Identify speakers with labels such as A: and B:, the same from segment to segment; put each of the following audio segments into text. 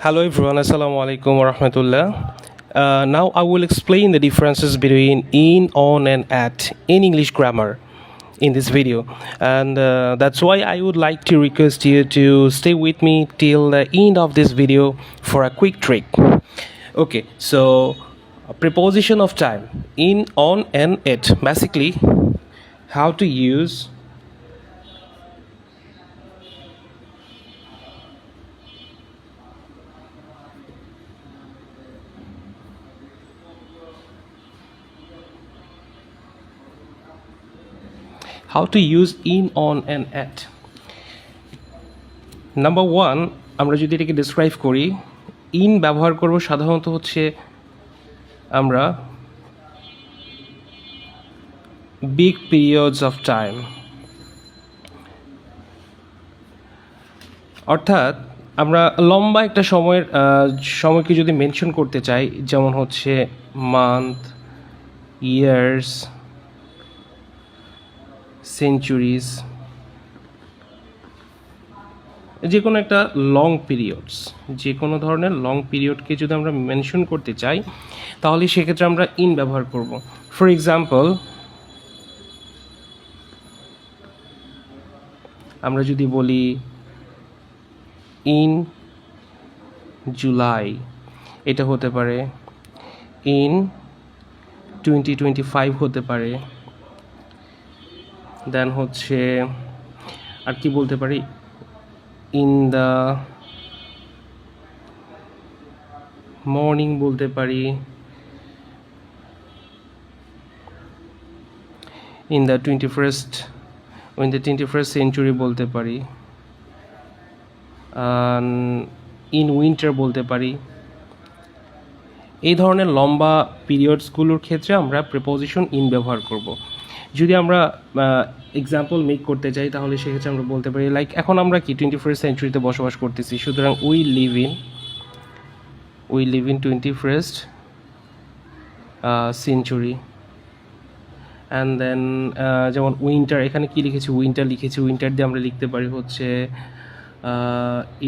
A: Hello everyone, Assalamu alaikum wa. Uh, now I will explain the differences between in, on, and at in English grammar in this video, and uh, that's why I would like to request you to stay with me till the end of this video for a quick trick. Okay, so a preposition of time in, on, and at basically how to use how to use in, on, and at. Number one আমরা যদি এটাকে describe করি in ব্যবহার করব সাধারণত হচ্ছে আমরা big periods of time অর্থাৎ আমরা লম্বা একটা সময়ের সময়কে যদি মেনশন করতে চাই, যেমন হচ্ছে মান্থ ইয়ার্স সেঞ্চুরিজ যে কোনো একটা লং পিরিয়ডস যে কোনো ধরনের লং পিরিয়ডকে যদি আমরা মেনশন করতে চাই, তাহলে সেক্ষেত্রে আমরা ইন ব্যবহার করব। ফর এক্সাম্পল আমরা যদি বলি ইন জুলাই এটা হতে পারে ইন টোয়েন্টি টোয়েন্টি ফাইভ হতে পারে। দেন হচ্ছে, আর কি বলতে পারি ইন দ্য মর্নিং বলতে পারি in the twenty first in the twenty first century বলতে পারি ইন উইন্টার বলতে পারি। এই ধরনের লম্বা পিরিয়ডসগুলোর ক্ষেত্রে আমরা প্রিপোজিশন ইন ব্যবহার করব। যদি আমরা এক্সাম্পল মেক করতে চাই, তাহলে সেক্ষেত্রে আমরা বলতে পারি লাইক এখন আমরা কি টোয়েন্টি ফার্স্ট সেঞ্চুরিতে বসবাস করতেছি? সুতরাং we live in we live in twenty first century and then যেমন উইন্টার এখানে কি লিখেছি? উইন্টার লিখেছি। উইন্টার দিয়ে আমরা লিখতে পারি হচ্ছে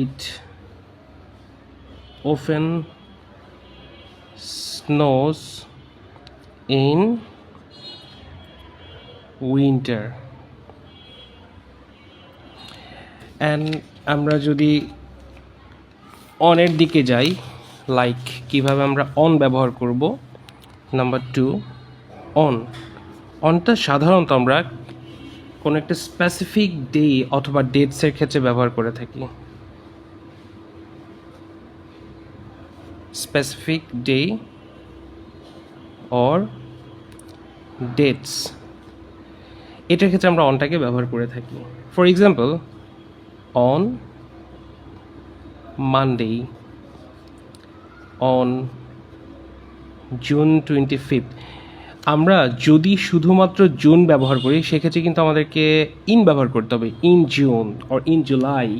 A: it often snows in winter and আমরা যদি অনের দিকে যাই লাইক কীভাবে আমরা অন ব্যবহার করব? নাম্বার টু অন অনটা সাধারণত আমরা কোনো একটা স্পেসিফিক ডে অথবা ডেটসের ক্ষেত্রে ব্যবহার করে থাকি। স্পেসিফিক ডে অর ডেটস এটার ক্ষেত্রে আমরা অনটাকে ব্যবহার করে থাকি। For example on Monday on June twenty fifth আমরা যদি শুধুমাত্র জুন ব্যবহার করি, সেক্ষেত্রে কিন্তু আমাদেরকে ইন ব্যবহার করতে হবে in June or in July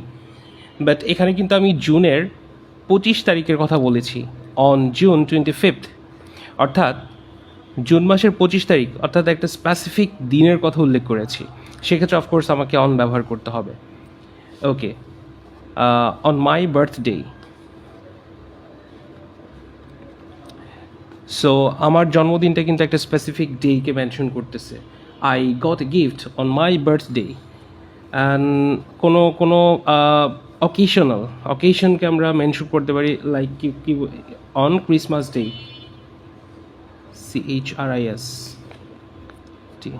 A: but এখানে কিন্তু আমি জুনের পঁচিশ তারিখের কথা বলেছি অন জুন টোয়েন্টি ফিফথ অর্থাৎ জুন মাসের পঁচিশ তারিখ, অর্থাৎ একটা স্পেসিফিক দিনের কথা উল্লেখ করেছি। সেক্ষেত্রে অফকোর্স আমাকে অন ব্যবহার করতে হবে। Okay on my birthday so আমার জন্মদিনটা কিন্তু একটা স্পেসিফিক ডেকে মেনশন করতেছে। I got a gift on my birthday and কোনো কোনো অকেশনাল অকেশনকে আমরা মেনশন করতে পারি লাইক কি on Christmas day C H R I S T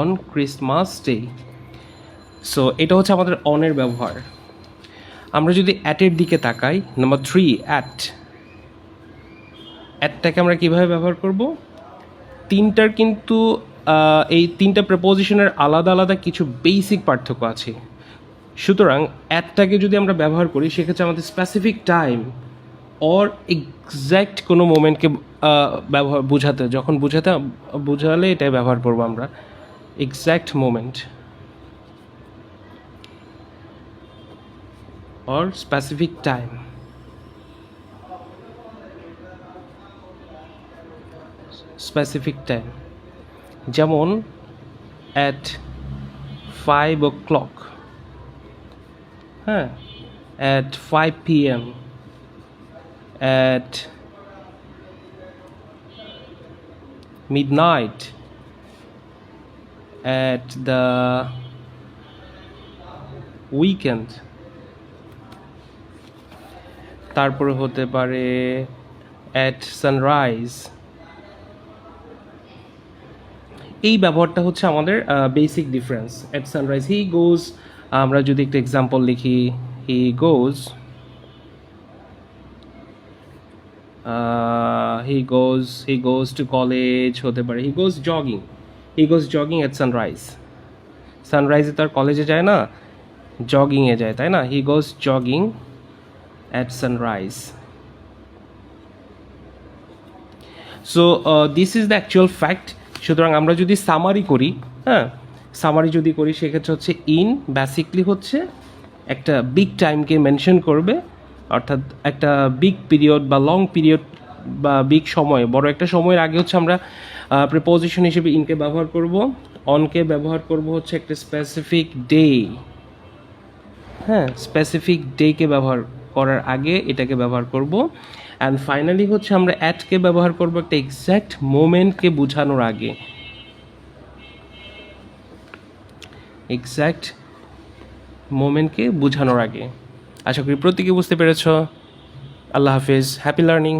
A: on Christmas day so এটা হচ্ছে আমাদের অনের ব্যবহার। আমরা যদি অ্যাটের দিকে তাকাই নাম্বার থ্রি অ্যাট অ্যাটটাকে আমরা কীভাবে ব্যবহার করব? তিনটার কিন্তু এই তিনটা প্রেপোজিশনের আলাদা আলাদা কিছু বেসিক পার্থক্য আছে। সুতরাং অ্যাটটাকে যদি আমরা ব্যবহার করি, সেক্ষেত্রে আমাদের স্পেসিফিক টাইম অর এক্স্যাক্ট কোনো মোমেন্টকে ব্যবহার, বোঝাতে, যখন বোঝাতে, বোঝালে এটাই ব্যবহার করব আমরা। Exact moment or specific time specific time যেমন অ্যাট ফাইভ ও ক্লক হ্যাঁ at 5 p.m. at midnight, at the weekend. তারপরে হতে পারে at sunrise. এই ব্যবহারটা হচ্ছে আমাদের basic difference at sunrise he goes আমরা যদি একটা এক্সাম্পল লিখি হি গোজ হি গোজ হি গোজ টু কলেজ হতে পারে he goes jogging he goes jogging at sunrise সানরাইজে তার কলেজে যায় না জগিংয়ে যায়, তাই না? He goes jogging at sunrise so this is the actual fact সুতরাং আমরা যদি সামারি করি হ্যাঁ? সামারি যদি করি, সেক্ষেত্রে হচ্ছে ইন বেসিকলি হচ্ছে একটা বিগ টাইমকে মেনশন করবে অর্থাৎ একটা বিগ পিরিয়ড বা লং পিরিয়ড বা বিগ সময়। বড় একটা সময়ের আগে হচ্ছে আমরা প্রিপোজিশন হিসেবে ইনকে ব্যবহার করব। অনকে ব্যবহার করব হচ্ছে একটা স্পেসিফিক ডে হ্যাঁ স্পেসিফিক ডেকে ব্যবহার করার আগে এটাকে ব্যবহার করব। অ্যান্ড ফাইনালি হচ্ছে আমরা অ্যাটকে ব্যবহার করব একটা এক্স্যাক্ট মোমেন্টকে বোঝানোর আগে। এক্স্যাক্ট মোমেন্টকে বোঝানোর আগে। আশা করি প্রত্যেকে বুঝতে পেরেছ। আল্লাহ হাফিজ। Happy learning